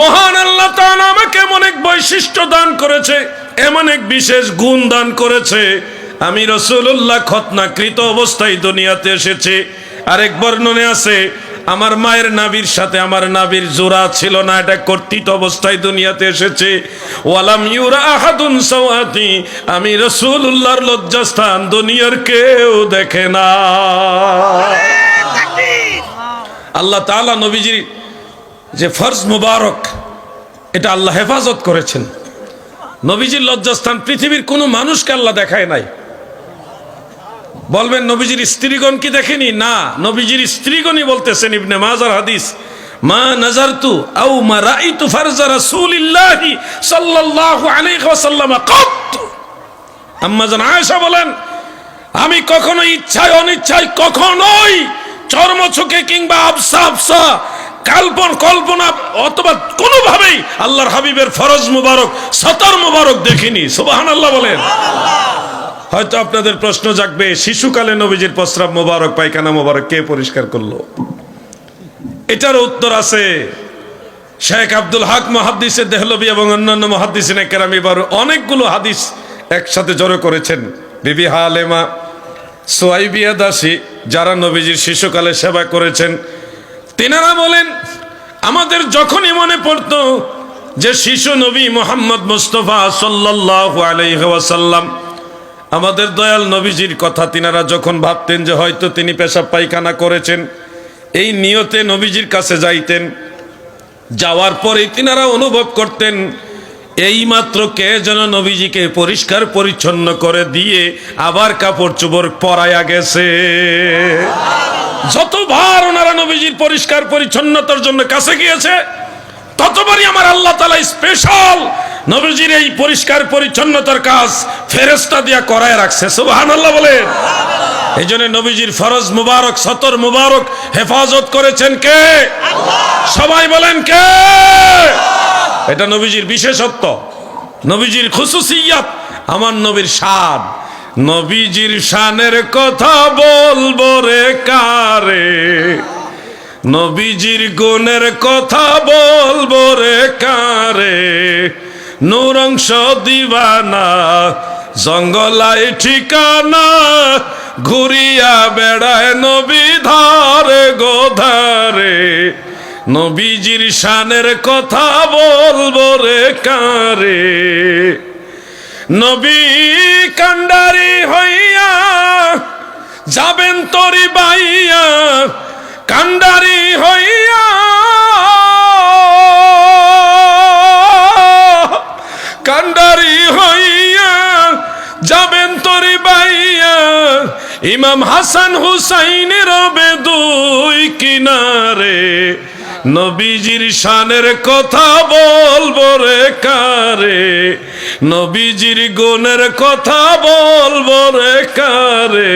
মহান আল্লাহ তাআলা আমাকে এমন এক বৈশিষ্ট্য দান করেছে, এমন এক বিশেষ গুণ দান করেছে। আমি রসুল্লাহ খতনাকৃত অবস্থায় দুনিয়াতে এসেছে, আরেক বর্ণনে আছে, আমার মায়ের নাবির সাথে আমার নাবির জোড়া ছিল না, এটা কর্তৃত অবস্থায় দুনিয়াতে এসেছে। ওয়ালাম ইউরা আহাদুন সাওয়াতি, আমি রসুল্লাহর লজ্জাস্থান দুনিয়ার কেউ দেখে না। আল্লাহ তাআলা নবীজির যে ফরজ মুবারক, এটা আল্লাহ হেফাজত করেছেন। নবীজির লজ্জাস্থান পৃথিবীর কোনো মানুষকে আল্লাহ দেখায় নাই। বলবেন, নবীজির স্ত্রীগণ কি দেখেনি? না, নবীজির স্ত্রীগণই বলতেছেন, ইবনে মাজার হাদিস, মা নাজারতু আও মা রাইতু ফারজা রাসূলিল্লাহি সাল্লাল্লাহু আলাইহি ওয়াসাল্লাম কত আম্মা জান আয়েশা বলেন, আমি কখনো ইচ্ছায় অনিচ্ছায় কখনোই চর্মচোখে কিংবা আবসা আবসা কাল্পন, কল্পনা অথবা কোনোভাবেই আল্লাহর হাবিবের ফরজ মুবারক, সতর মুবারক দেখিনি। সুবাহান আল্লাহ বলেন। হয়তো আপনাদের প্রশ্ন জাগবে, শিশুকালে নবীজির প্রস্রাব মোবারক, পায়খানা মোবারক কে পরিষ্কার করল? এটার উত্তর আছে। শেখ আব্দুল হক মহাদ্দিসের দেহলবি এবং অন্যান্য মহাদ্দিসিন কেরাম এবার অনেকগুলো হাদিস একসাথে জড়ো করেছেন। বিবি হালেমা সোয়াইবিয়া দাসী, যারা নবীজির শিশুকালে সেবা করেছেন, তেনারা বলেন আমাদের যখনই মনে পড়তো যে শিশু নবী মোহাম্মদ মুস্তফা সাল্লাহ আলাইসাল্লাম আমাদের দয়াল নবীজির কথা তিনারা যখন ভাবতেন যে হয়তো তিনি পেশাব পায়খানা করেছেন, এই নিয়তে নবীজির কাছে যাইতেন, যাওয়ার পরেই তিনারা অনুভব করতেন এই মাত্র কে যেন নবীজিকে পরিষ্কার পরিচ্ছন্ন করে দিয়ে আবার কাপড় চোপড় পরায়া গেছে। যতবার ওনারা নবীজির পরিষ্কার পরিচ্ছন্নতার জন্য কাছে গিয়েছে, ততবারই আমার আল্লাহ তালা স্পেশাল নবীজির এই পরিষ্কার পরিচ্ছন্নতার কাজ ফেরেস্তা দিয়া করায় রাখছে। সুবাহান আল্লাহ বলেন। এই জন্য নবীজির ফরজ মুবারক, সতর মুবারক হেফাজত করেছেন কে? সবাই বলেন কে? এটা নবীজির বিশেষত্ব। নবীজির খুশুসিয়াত আমার নবীর শান নবীজির শানের কথা বলব রে কারে? নবীজির গুণের কথা বলব রে কারে? নূরংশ দিবানা জঙ্গলায় ঠিকানা, ঘুরিয়া বেড়ায় নবী ধারে গোধারে নবীজির শানের কথা বলব রে কারে? নবী কান্ডারি হইয়া যাবেন তরি বাইয়া, কান্ডারি হইয়া। কান্ডারি হইয়া যাবেন তরি বাইয়া, ইমাম হাসান হুসাইনের রবে দুই কিনারে নবীজির শানের কথা বলব রে কারে? নবীজির গুণের কথা বলব রে কারে?